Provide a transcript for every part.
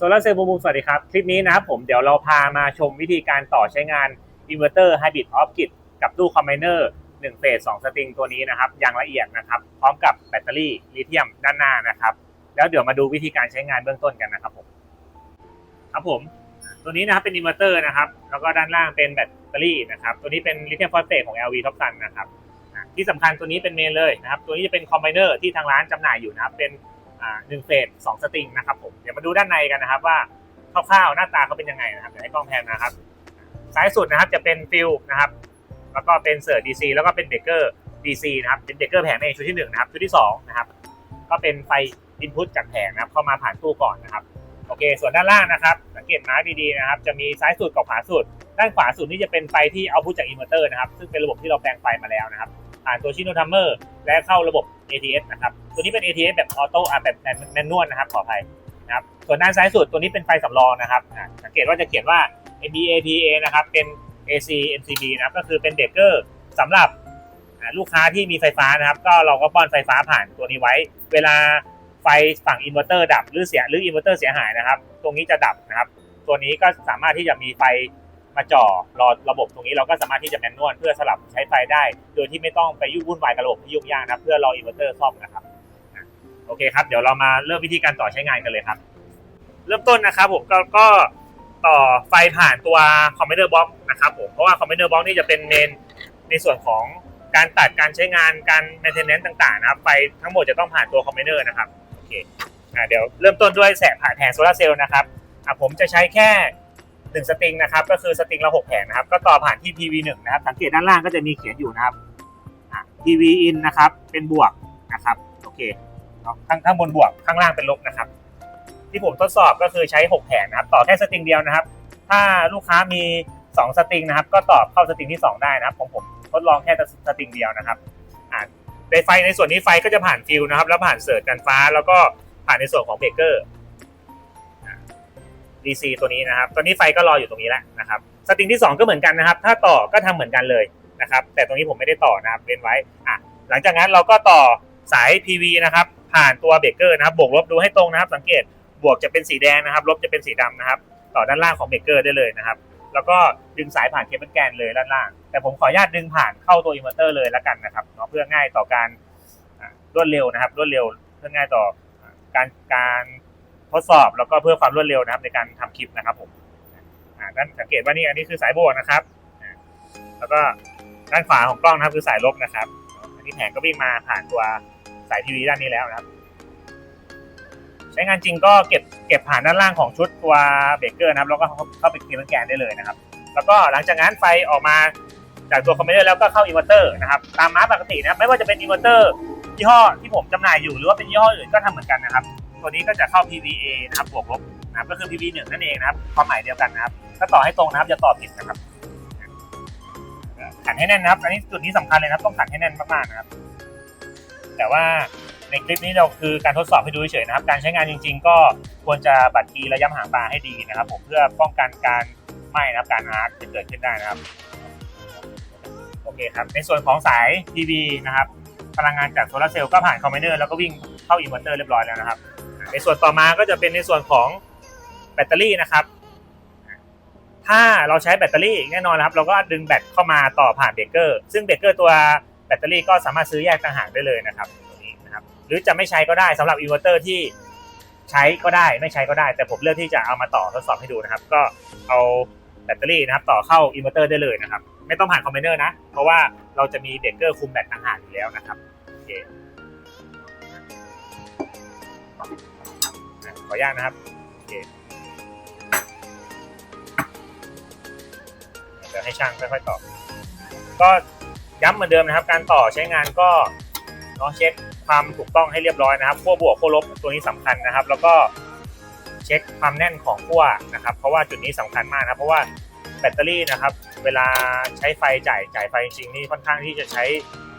โซลาร์เซลล์บูบูมสวัสดีครับ คลิปนี้นะครับผมเดี๋ยวเราพามาชมวิธีการต่อใช้งานอินเวอร์เตอร์ไฮบริดออฟกิดกับตู้คอมไบเนอร์1เฟส2สตริงตัวนี้นะครับ อย่างละเอียดนะครับ พร้อมกับแบตเตอรี่ลิเธียมด้านหน้านะครับ แล้วเดี๋ยวมาดูวิธีการใช้งานเบื้องต้นกันนะครับผมครับผม ตัวนี้นะครับเป็นอินเวอร์เตอร์นะครับ แล้วก็ด้านล่างเป็นแบตเตอรี่นะครับ ตัวนี้เป็นลิเธียมฟอสเฟตของ LV Top Sun นนะครับที่สำคัญตัวนี้เป็นเมนเลยนะครับ ตัวนี้จะเป็นคอมไบเนอร์ที่ทางร้านจำหน่ายอยู่นะครับเป็น หนึ่งเฟสสองสตริงนะครับผมเดี๋ยวมาดูด้านในกันนะครับว่าคร่าวๆหน้าตาเขาเป็นยังไงนะครับเดี๋ยวให้กล้องแพนนะครับซ้ายสุดนะครับจะเป็นฟิลนะครับ แล้วก็เป็นเสิร์ต DC แล้วก็เป็นเบเกอร์ DC นะครับเป็นเบเกอร์แผงในชุดที่หนึ่งนะครับชุดที่สองนะครับก็เป็นไฟอินพุตจากแผงนะครับเข้ามาผ่านตู้ก่อนนะครับโอเค ส่วนด้านล่างนะครับสังเกตมาร์กดีๆนะครับจะมีซ้ายสุดกับขวาสุด ด้านขวาสุดนี่จะเป็นไฟที่เอาพุตจากอินเวอร์เตอร์นะครับซึ่งเป็นระบบที่เราแปลงไฟมาแล้วนะครับ ผ่านตัวชิโนทัมเมอร์และเข้าระบบ ATS นะครับตัวนี้เป็น ATS แบบออโต้อะแบบแมนนวลนะครับขออภัยนะครับส่วนด้านซ้ายสุดตัวนี้เป็นไฟสำรองนะครับสังเกตว่าจะเขียนว่า MBAPA นะครับเป็น AC MCB นะครับก็คือเป็นเบรกเกอร์สำหรับลูกค้าที่มีไฟฟ้านะครับ ก็เราก็ป้อนไฟฟ้าผ่านตัวนี้ไว้ เวลาไฟฝั่งอินเวอร์เตอร์ดับหรือเสียหรืออินเวอร์เตอร์เสียหายนะครับ ตรงนี้จะดับนะครับ ตัวนี้ก็สามารถที่จะมีไฟ มาจ่อรอระบบตรงนี้เราก็สามารถที่จะแมนนวลเพื่อสลับใช้ไฟได้ โดยที่ไม่ต้องไปยุ่งวุ่นวายกับระบบที่ยุ่งยากนะครับเพื่อรออินเวอร์เตอร์ซ่อมนะครับโอเคครับเดี๋ยวเรามาเริ่มวิธีการต่อใช้งานกันเลยครับ เริ่มต้นนะครับผมก็ก็ต่อไฟผ่านตัวคอมพิวเตอร์บล็อกนะครับผมเพราะว่าคอมพิวเตอร์บล็อกนี่จะเป็นเมนในส่วนของการตัดการใช้งานการแมนเทนแนนซ์ต่างๆนะครับไฟทั้งหมดจะต้องผ่านตัวคอมพิวเตอร์นะครับโอเคอ่าเดี๋ยวเริ่มต้นด้วยแสงผ่านแผงโซลาร์เซลล์นะครับอะผมจะใช้แค่ หนึ่งสตริงนะครับก็คือสตริงละหกแผงนะครับก็ต่อผ่านที่ PV 1นะครับสังเกตด้านล่างก็จะมีเขียนอยู่นะครับ PV in นะครับเป็นบวกนะครับโอเคข้างข้างบนบวกข้างล่างเป็นลบนะครับ ที่ผมทดสอบก็คือใช้ 6 แผงนะครับ ต่อแค่สตริงเดียวนะครับ ถ้าลูกค้ามี 2 สตริงนะครับ ก็ต่อเข้าสตริงที่ 2 ได้นะครับของผมทดลองแค่สตริงเดียวนะครับในไฟในส่วนนี้ไฟก็จะผ่านฟิวนะครับ แล้วผ่านเสิร์ชกันฟ้า แล้วก็ผ่านในส่วนของเบรกเกอร์ DC ตัวนี้นะครับตอนนี้ไฟก็รออยู่ตรงนี้แล้วนะครับสตริงที่ 2 ก็เหมือนกันนะครับ ถ้าต่อก็ทำเหมือนกันเลยนะครับแต่ตรงนี้ผมไม่ได้ต่อนะครับเว้นไว้อะหลังจากนั้นเราก็ต่อสาย PV นะครับผ่านตัวเบรกเกอร์นะครับบวกลบดูให้ตรงนะครับ สังเกตบวกจะเป็นสีแดงนะครับ ลบจะเป็นสีดำนะครับ ต่อด้านล่างของเบรกเกอร์ได้เลยนะครับ แล้วก็ดึงสายผ่านเคเบิลแกนเลยด้านล่าง แต่ผมขออนุญาตดึงผ่านเข้าตัวอินเวอร์เตอร์เลยแล้วกันนะครับเนาะเพื่อง่ายต่อการรวดเร็วนะครับ รวดเร็วเพื่อง่ายต่อการการ ทดสอบแล้วก็เพื่อความรวดเร็วนะครับในการทำคลิปนะครับผมอ่าด้านสังเกตว่านี่อันนี้คือสายบวกนะครับ แล้วก็ด้านขวาของกล้องนะครับคือสายลบนะครับ อันนี้แผงก็วิ่งมาผ่านตัวสายทีวีด้านนี้แล้วนะครับ ใช้งานจริงก็เก็บเก็บผ่านด้านล่างของชุดตัวเบรกเกอร์นะครับแล้วก็เข้าไปเคลียร์แกนได้เลยนะครับ แล้วก็หลังจากนั้นไฟออกมาจากตัวคอมพิวเตอร์แล้วก็เข้าอินเวอร์เตอร์นะครับตามมาปกตินะครับไม่ว่าจะเป็นอินเวอร์เตอร์ยี่ห้อที่ผมจำหน่ายอยู่หรือว่าเป็นยี่ห้ออื่นก็ทำเหมือนกันนะครับ ตัวนี้ก็จะเข้า PVA นะครับบวกลบนะครับก็คือ PV 1นั่นเองนะครับความหมายเดียวกันนะครับถ้าต่อให้ตรงนะครับอย่าต่อผิดนะครับขันให้แน่นนะครับ อันนี้จุดนี้สำคัญเลยนะครับ ต้องขันให้แน่นมากๆนะครับ แต่ว่าในคลิปนี้เราคือการทดสอบให้ดูเฉยๆนะครับ การใช้งานจริง ๆ ก็ควรจะบัดกีระยะห่างปลาให้ดีนะครับ ผมเพื่อป้องกันการไหม้นะครับการอาร์คจะเกิดขึ้นได้นะครับโอเคครับ ในส่วนของสาย PV นะครับ พลังงานจากโซลาร์เซลล์ก็ผ่านคอมบิเนอร์แล้วก็วิ่งเข้าอินเวอร์เตอร์เรียบร้อยแล้วนะครับ ในส่วนต่อมาก็จะเป็นในส่วนของแบตเตอรี่นะครับ ถ้าเราใช้แบตเตอรี่แน่นอนนะครับ เราก็ดึงแบตเข้ามาต่อผ่านเบรกเกอร์ ซึ่งเบรกเกอร์ตัวแบตเตอรี่ก็สามารถซื้อแยกต่างหากได้เลยนะครับตัวนี้นะครับ หรือจะไม่ใช้ก็ได้สำหรับอินเวอร์เตอร์ที่ใช้ก็ได้ไม่ใช้ก็ได้ แต่ผมเลือกที่จะเอามาต่อทดสอบให้ดูนะครับ ก็เอาแบตเตอรี่นะครับ ต่อเข้าอินเวอร์เตอร์ได้เลยนะครับ ไม่ต้องผ่านคอมเบิเนอร์นะ เพราะว่าเราจะมีเบรกเกอร์คุมแบตต่างหากอยู่แล้วนะครับโอเค ขออนุญาตนะครับโอเคเดี๋ยวให้ช่างค่อยๆต่อ ก็ย้ำเหมือนเดิมนะครับ การต่อใช้งานก็เนาะเช็คความถูกต้องให้เรียบร้อยนะครับขั้วบวกขั้วลบตัวนี้สำคัญนะครับ แล้วก็เช็คความแน่นของขั้วนะครับ เพราะว่าจุดนี้สำคัญมากนะเพราะว่าแบตเตอรี่นะครับ เวลาใช้ไฟจ่ายจ่ายไฟจริงๆนี่ค่อนข้างที่จะใช้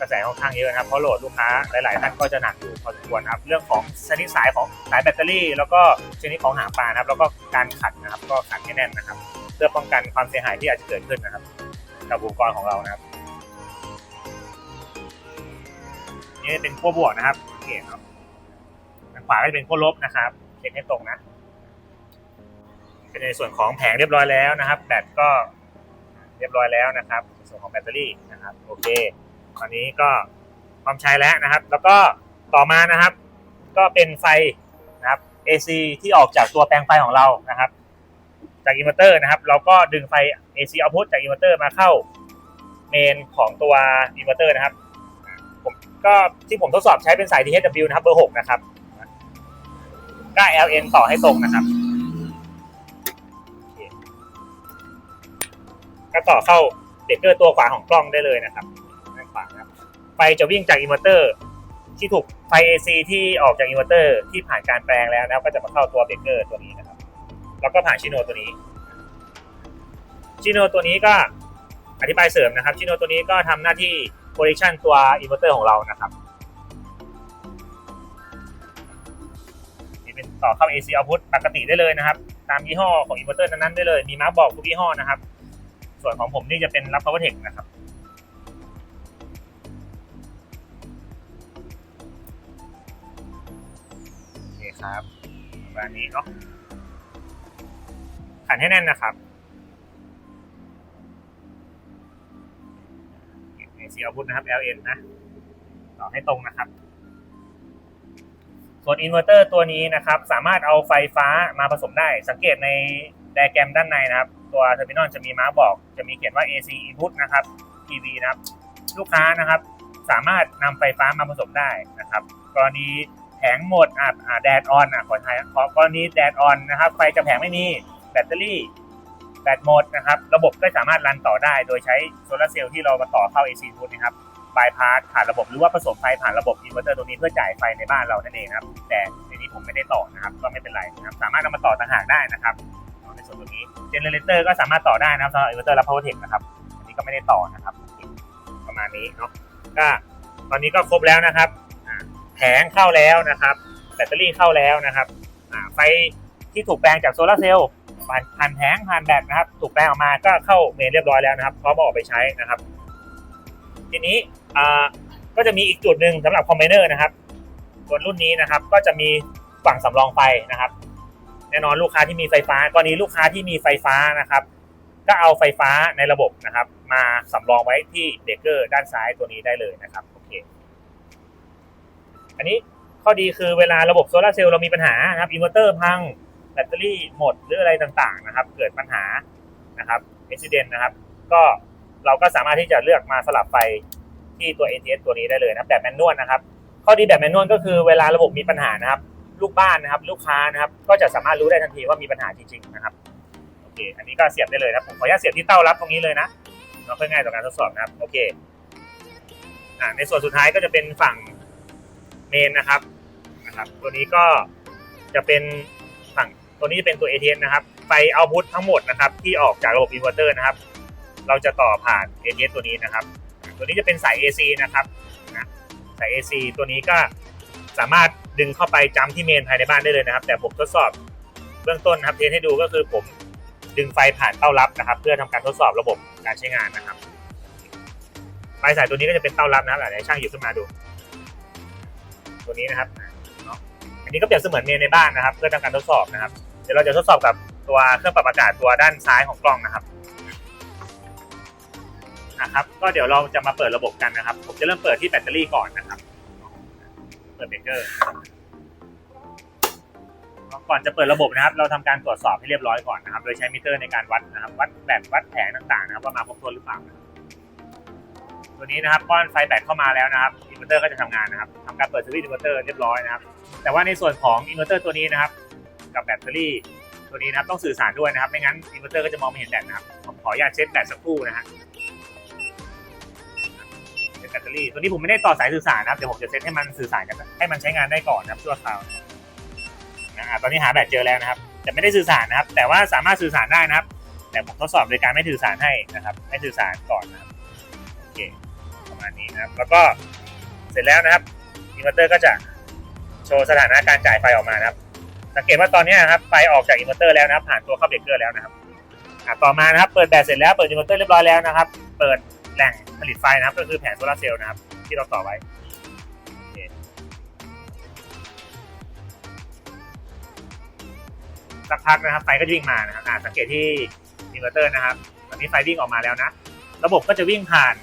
กระแสค่อนข้างเยอะนะครับเพราะโหลดลูกค้าหลาย ๆ ท่านก็จะหนักอยู่พอสมควรนะครับเรื่องของชนิดสายของสายแบตเตอรี่ แล้วก็ชนิดของหางปลานะครับแล้วก็การขัดนะครับก็ขัดให้แน่นนะครับ เพื่อป้องกันความเสียหายที่อาจจะเกิดขึ้นนะครับกับอุปกรณ์ของเรานะครับนี่เป็นขั้วบวกนะครับโอเคครับทางขวาก็จะเป็นขั้วลบนะครับเช็คให้ตรงนะเป็นในส่วนของแผงเรียบร้อยแล้วนะครับแบตก็เรียบร้อยแล้วนะครับ ส่วนของแบตเตอรี่นะครับ โอเค ตอนนี้ก็พร้อมใช้แล้วนะครับ แล้วก็ต่อมานะครับ ก็เป็นไฟนะครับ AC ที่ออกจากตัวแปลงไฟของเรานะครับ จากอินเวอร์เตอร์นะครับ เราก็ดึงไฟ AC output จากอินเวอร์เตอร์มาเข้าเมนของตัวอินเวอร์เตอร์นะครับ ผมก็ที่ผมทดสอบใช้เป็นสาย DHW นะครับเบอร์ 6 นะครับก็ LN ต่อให้ตรงนะครับก็ต่อเข้าเบรกเกอร์ตัวขวาของกล้องได้เลยนะครับ ไฟจะวิ่งจากอินเวอร์เตอร์ที่ถูกไฟ AC ที่ออกจากอินเวอร์เตอร์ที่ผ่านการแปลงแล้วนะครับก็จะมาเข้าตัวเบรกเกอร์ตัวนี้นะครับ แล้วก็ผ่านชิโนตัวนี้ชิโนตัวนี้ก็อธิบายเสริมนะครับชิโนตัวนี้ก็ทำหน้าที่ protection ตัวอินเวอร์เตอร์ของเรานะครับนี่เป็นต่อเข้า AC output ปกติได้เลยนะครับ ตามยี่ห้อของอินเวอร์เตอร์นั้นๆได้เลย มีมาร์กบอกทุกยี่ห้อนะครับ ส่วนของผมนี่จะเป็นรับ power tech นะครับ อเครับประมาณนี้เนาะขันให้แน่นนะครับ AC output นะครับ LN นะ ต่อให้ตรงนะครับ ส่วนอินเวอร์เตอร์ตัวนี้นะครับ สามารถเอาไฟฟ้ามาผสมได้ สังเกตในไดแกรมด้านในนะครับ ตัวเทอร์มินอลจะมีมาร์กบอก จะมีเขียนว่า AC input นะครับ PV นะครับ ลูกค้านะครับ สามารถนำไฟฟ้ามาผสมได้นะครับ กรณี งหมดอะอ่าแดดออนอะขอใช้ขอกรณีแดดออนนะครับ ไฟจะแผงไม่มีแบตเตอรี่แบตหมดนะครับ ระบบก็สามารถรันต่อได้ โดยใช้โซลาร์เซลล์ที่เรามาต่อเข้า AC input นะครับบายพาสผ่านระบบหรือว่าผสมไฟผ่านระบบอินเวอร์เตอร์ตัวนี้เพื่อจ่ายไฟในบ้านเรานั่นเองนะครับ แต่ในนี้ผมไม่ได้ต่อนะครับ ก็ไม่เป็นไรนะครับสามารถนำมาต่อต่างหากได้นะครับในส่วนตรงนี้เจเนเรเตอร์ก็สามารถต่อได้นะครับสำหรับอินเวอร์เตอร์และ power tech นะครับอันนี้ก็ไม่ได้ต่อนะครับ ประมาณนี้เนาะก็ตอนนี้ก็ครบแล้วนะครับ แผงเข้าแล้วนะครับ แบตเตอรี่เข้าแล้วนะครับไฟที่ถูกแปลงจากโซลาร์เซลล์ผ่านผ่านแผงผ่านแบตนะครับ ถูกแปลงออกมาก็เข้าเมนเรียบร้อยแล้วนะครับพร้อมเอาอกไปใช้นะครับ ทีนี้ก็จะมีอีกจุดหนึ่งสำหรับคอมไบเนอร์นะครับตัวรุ่นนี้นะครับ ก็จะมีฝั่งสำรองไฟนะครับ แน่นอนลูกค้าที่มีไฟฟ้ากรณีลูกค้าที่มีไฟฟ้านะครับ ก็เอาไฟฟ้าในระบบนะครับ มาสำรองไว้ที่เบรกเกอร์ด้านซ้ายตัวนี้ได้เลยนะครับโอเค อันนี้ข้อดีคือเวลาระบบโซลาเซลล์เรามีปัญหานะครับอินเวอร์เตอร์พังแบตเตอรี่หมดหรืออะไรต่างๆนะครับ เกิดปัญหานะครับอุบิเหตุนะครับ ก็เราก็สามารถที่จะเลือกมาสลับไฟที่ตัว ATS ตัวนี้ได้เลยนะแบบแมนนวลนะครับ ข้อดีแบบแมนนวลก็คือเวลาระบบมีปัญหานะครับ ลูกบ้านนะครับ ลูกค้านะครับ ก็จะสามารถรู้ได้ทันทีว่ามีปัญหาจริงๆนะครับโอเค อันนี้ก็เสียบได้เลยนะผมขออนุญาตเสียบที่เต้ารับตรงนี้เลยนะเนาะเพื่อง่ายต่อการทดสอบนะครับโอเคอ่าในส่วนสุดท้ายก็จะเป็นฝั่ง เมนนะครับนะครับ ตัวนี้ก็จะเป็นฝั่งตัวนี้จะเป็นตัว ATS นะครับ ไฟเอาพุททั้งหมดนะครับ ที่ออกจากระบบอินเวอร์เตอร์นะครับ เราจะต่อผ่าน ATS ตัวนี้นะครับ ตัวนี้จะเป็นสาย AC นะครับนะสาย AC ตัวนี้ก็สามารถดึงเข้าไปจำที่เมนภายในบ้านได้เลยนะครับ แต่ผมทดสอบเบื้องต้นนะครับเทสให้ดูก็คือผมดึงไฟผ่านเต้ารับนะครับ เพื่อทำการทดสอบระบบการใช้งานนะครับปลายสายตัวนี้ก็จะเป็นเต้ารับนะครับเดี๋ยวช่างหยิบขึ้นมาดู ตัวนี้นะครับเนาะอันนี้ก็เปรียบเสมือนเมนในบ้านนะครับ เพื่อทำการทดสอบนะครับ เดี๋ยวเราจะทดสอบกับตัวเครื่องปรับอากาศตัวด้านซ้ายของกล้องนะครับนะครับ ก็เดี๋ยวเราจะมาเปิดระบบกันนะครับ ผมจะเริ่มเปิดที่แบตเตอรี่ก่อนนะครับ เปิดเบรกเกอร์ก่อนจะเปิดระบบนะครับ เราทำการตรวจสอบให้เรียบร้อยก่อนนะครับ โดยใช้มิเตอร์ในการวัดนะครับ วัดแบตวัดแผงต่างๆนะครับว่ามาครบถ้วนหรือเปล่านะครับ ตัวนี้นะครับป้อนไฟแบตเข้ามาแล้วนะครับอินเวอร์เตอร์ก็จะทำงานนะครับทำการเปิดสวิตช์อินเวอร์เตอร์เรียบร้อยนะครับ แต่ว่าในส่วนของอินเวอร์เตอร์ตัวนี้นะครับ กับแบตเตอรี่ตัวนี้นะครับต้องสื่อสารด้วยนะครับ ไม่งั้นอินเวอร์เตอร์ก็จะมองไม่เห็นแบตนะครับผมขออนุญาตเช็คแบตสักครู่นะฮะเป็นแบตเตอรี่ตัวนี้ผมไม่ได้ต่อสายสื่อสารนะครับเดี๋ยวผมจะเซตให้มันสื่อสารกันให้มันใช้งานได้ก่อนนะครับชั่วคราวนะอะตอนนี้หาแบตเจอแล้วนะครับ แต่ไม่ได้สื่อสารนะครับ แต่ว่าสามารถสื่อสารได้นะครับ แต่ผมทดสอบโดยการไม่สื่อสารให้นะครับ ไม่สื่อสารก่อนนะครับโอเค ประมาณนี้นะครับ แล้วก็เสร็จแล้วนะครับอินเวอร์เตอร์ก็จะโชว์สถานะการจ่ายไฟออกมานะครับ สังเกตว่าตอนนี้นะครับไฟออกจากอินเวอร์เตอร์แล้วนะครับผ่านตัวเข้าเบรกเกอร์แล้วนะครับต่อมานะครับเปิดแบตเสร็จแล้วเปิดอินเวอร์เตอร์เรียบร้อยแล้วนะครับ เปิดแหล่งผลิตไฟนะครับ ก็คือแผงโซลาร์เซลล์นะครับ ที่เราต่อไว้สักพักนะครับไฟก็จะวิ่งมานะครับสังเกตที่อินเวอร์เตอร์นะครับตอนนี้ไฟวิ่งออกมาแล้วนะ ระบบก็จะวิ่งผ่าน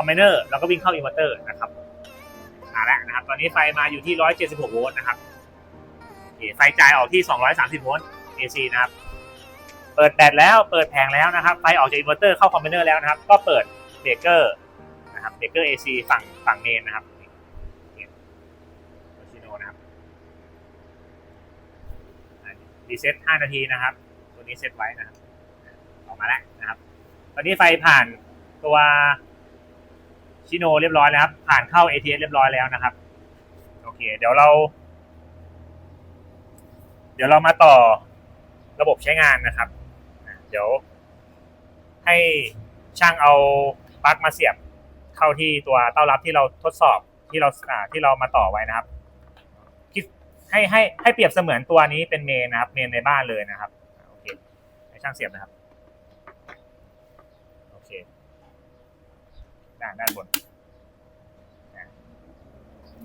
อมไบเนอร์แล้วก็วิ่งเข้าอินเวอร์เตอร์นะครับมาแล้วนะครับ ตอนนี้ไฟมาอยู่ที่ 176 โวลต์นะครับไฟจ่ายออกที่ 230 โวลต์ AC นะครับ เปิดแบตแล้วเปิดแผงแล้วนะครับ ไฟออกจากอินเวอร์เตอร์เข้าคอมไบเนอร์แล้วนะครับ ก็เปิดเบรกเกอร์นะครับเบรกเกอร์ AC ฝั่งฝั่งเมนนะครับชิโนนะครับรีเซ็ต5นาทีนะครับ ตัวนี้เซ็ตไว้นะครับ ออกมาแล้วนะครับ ตอนนี้ไฟผ่านตัว ชิโนเรียบร้อยแล้วครับ ผ่านเข้า ATS เรียบร้อยแล้วนะครับ โอเค เดี๋ยวเรา เดี๋ยวเรามาต่อระบบใช้งานนะครับ เดี๋ยว ให้ช่างเอาปลั๊กมาเสียบเข้าที่ตัวเต้ารับที่เราทดสอบที่เราที่เรามาต่อไว้นะครับให้ให้ให้เปรียบเสมือนตัวนี้เป็นเมนนะครับ เมนในบ้านเลยนะครับโอเคให้ช่างเสียบนะครับ โอเค ด้านด้านบน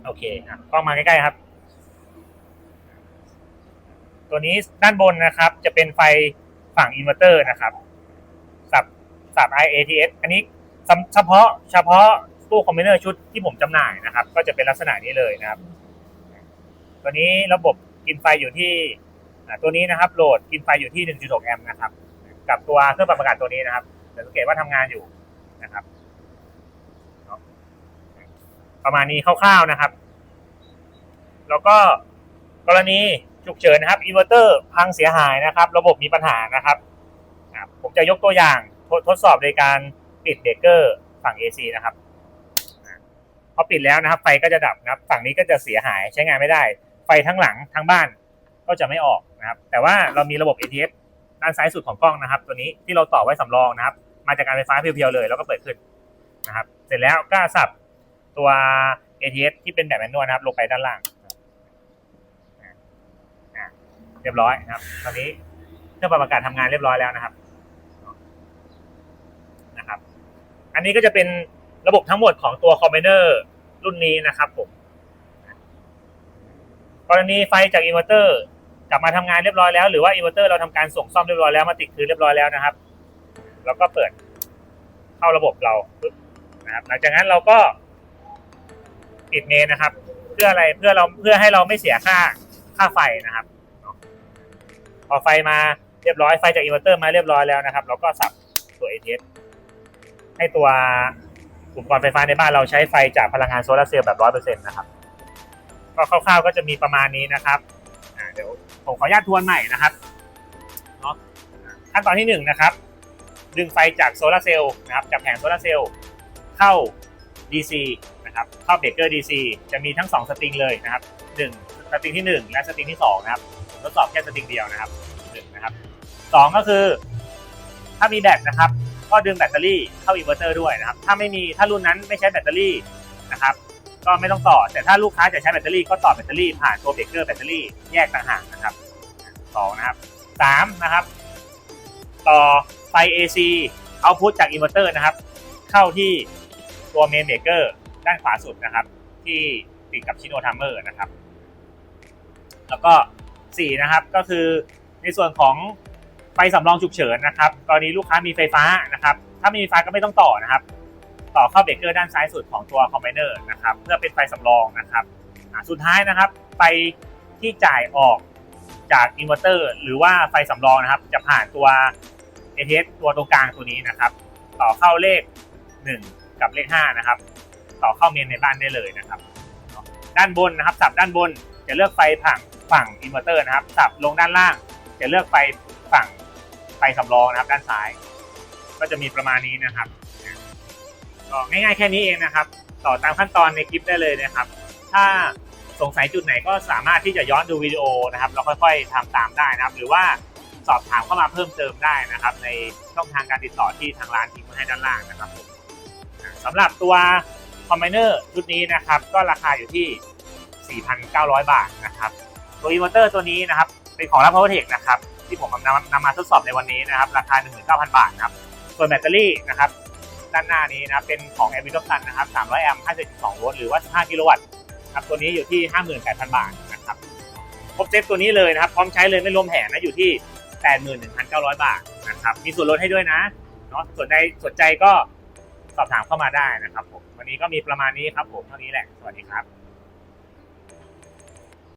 โอเคกล้องมาใกล้ๆครับ ตัวนี้ด้านบนนะครับ จะเป็นไฟฝั่งอินเวอร์เตอร์นะครับสับสับ IATS อันนี้เฉพาะเฉพาะตู้คอมพิเตอร์ชุดที่ผมจำหน่ายนะครับ ก็จะเป็นลักษณะนี้เลยนะครับ ตัวนี้ระบบกินไฟอยู่ที่ตัวนี้นะครับ โหลดกินไฟอยู่ที่ 1.6 แอมป์นะครับ กับตัวเครื่องปรับอากาศตัวนี้นะครับเดี๋ยวสังเกตว่าทำงานอยู่นะครับ ประมาณนี้คร่าวๆนะครับ แล้วก็กรณีฉุกเฉินนะครับอินเวอร์เตอร์พังเสียหายนะครับ ระบบมีปัญหานะครับผมจะยกตัวอย่างทดทดสอบในการปิดเบรกเกอร์ฝั่ง AC นะครับพอปิดแล้วนะครับ ไฟก็จะดับนะครับ ฝั่งนี้ก็จะเสียหายใช้งานไม่ได้ ไฟทั้งหลังทั้งบ้านก็จะไม่ออกนะครับ แต่ว่าเรามีระบบ ATS ด้านซ้ายสุดของกล้องนะครับ ตัวนี้ที่เราต่อไว้สำรองนะครับ มาจากการไฟฟ้าเพียวๆเลย แล้วก็เปิดขึ้นนะครับ เสร็จแล้วก็สับ ตัว ATS ที่เป็นแบบแมนนวลนะครับ ลงไปด้านล่างเรียบร้อยนะครับ ตอนนี้เครื่องปรับอากาศทำงานเรียบร้อยแล้วนะครับนะครับ อันนี้ก็จะเป็นระบบทั้งหมดของตัวคอมไบเนอร์รุ่นนี้นะครับผมกรณีไฟจากอินเวอร์เตอร์กลับมาทำงานเรียบร้อยแล้ว หรือว่าอินเวอร์เตอร์เราทำการส่งซ่อมเรียบร้อยแล้วมาติดคืนเรียบร้อยแล้วนะครับแล้วก็เปิดเข้าระบบเราปึ๊บนะครับหลังจากนั้นเราก็ ปิดเมนนะครับ เพื่ออะไรเพื่อเราเพื่อให้เราไม่เสียค่าค่าไฟนะครับพอไฟมาเรียบร้อยไฟจากอินเวอร์เตอร์มาเรียบร้อยแล้วนะครับ เราก็สับตัว ATS ให้ตัวอุปกรณ์ไฟฟ้าในบ้านเราใช้ไฟจากพลังงานโซลาร์เซลล์แบบร้อยเปอร์เซ็นต์นะครับก็คร่าวๆก็จะมีประมาณนี้นะครับเดี๋ยวผมขออนุญาตทวนใหม่นะครับเนาะขั้นตอนที่หนึ่งนะครับ ดึงไฟจากโซลาร์เซลล์นะครับจากแผงโซลาร์เซลล์เข้า DC นะครับเข้าเบรกเกอร์ DC จะมีทั้ง 2 สตริงเลยนะครับ1สตริงที่ 1 และสตริงที่ 2 นะครับผมทดสอบแค่สตริงเดียวนะครับหนึ่งนะครับสองก็คือ ถ้ามีแบตนะครับ ก็ดึงแบตเตอรี่เข้าอินเวอร์เตอร์ด้วยนะครับ ถ้าไม่มีถ้ารุ่นนั้นไม่ใช้แบตเตอรี่นะครับ ก็ไม่ต้องต่อ แต่ถ้าลูกค้าจะใช้แบตเตอรี่ก็ต่อแบตเตอรี่ผ่านตัวเบรกเกอร์แบตเตอรี่แยกต่างหากนะครับสองนะครับสามนะครับ ต่อไฟ AC เอาพุทจากอินเวอร์เตอร์นะครับ เข้าที่ตัวเมนเบรกเกอร์ ด้านขวาสุดนะครับ ที่ติดกับชิโนทัมเมอร์นะครับ แล้วก็สี่นะครับก็คือในส่วนของไฟสำรองฉุกเฉินนะครับกรณีลูกค้ามีไฟฟ้านะครับ ถ้าไม่มีไฟก็ไม่ต้องต่อนะครับ ต่อเข้าเบรกเกอร์ด้านซ้ายสุดของตัวคอมไบเนอร์นะครับเพื่อเป็นไฟสำรองนะครับสุดท้ายนะครับไฟที่จ่ายออกจากอินเวอร์เตอร์หรือว่าไฟสำรองนะครับ จะผ่านตัว ATS ตัวตรงกลางตัวนี้นะครับ ต่อเข้าเลข 1 กับเลข 5 นะครับ ต่อเข้าเมนในบ้านได้เลยนะครับ ด้านบนนะครับ สับด้านบนจะเลือกไฟฝั่งฝั่งอินเวอร์เตอร์นะครับ สับลงด้านล่าง จะเลือกไฟฝั่งไฟสำรองนะครับ ด้านซ้าย ก็จะมีประมาณนี้นะครับก็ง่ายๆแค่นี้เองนะครับ ต่อตามขั้นตอนในคลิปได้เลยนะครับ ถ้าสงสัยจุดไหนก็สามารถที่จะย้อนดูวิดีโอนะครับแล้วค่อยๆทำตามได้นะครับ หรือว่าสอบถามเข้ามาเพิ่มเติมได้นะครับ ในช่องทางการติดต่อที่ทางร้านทิ้งไว้ให้ด้านล่างนะครับผมอ่าสำหรับตัว คอมไบเนอร์ชุดนี้นะครับก็ราคาอยู่ที่ 4,900 บาทนะครับตัวอิมเอร์เตอร์ตัวนี้นะครับเป็นของรับาเวอร์เทคนะครับที่ผมนำนำมาทดสอบในวันนี้นะครับราคา 19,000 บาทนะครับส่วนแบตเตอรี่นะครับด้านหน้านี้นะครับเป็นของแ a b i d o p s u n นนะครับ 300 แอมป์ 52 โวลต์หรือว่า 15 กิโลวัตต์ครับตัวนี้อยู่ที่ 58,000 บาทนะครับครบเซฟตัวนี้เลยนะครับพร้อมใช้เลยไม่รวมแผนนะอยู่ที่ 81,900 บาทนะครับมีส่วนลดให้ด้วยนะเนาะส่วนใดสนใจก็สอบถามเข้ามาได้นะครับผมันนี้ก็มีประมาณนี้ครับผมเท่านี้แหละ สวัสดีครับ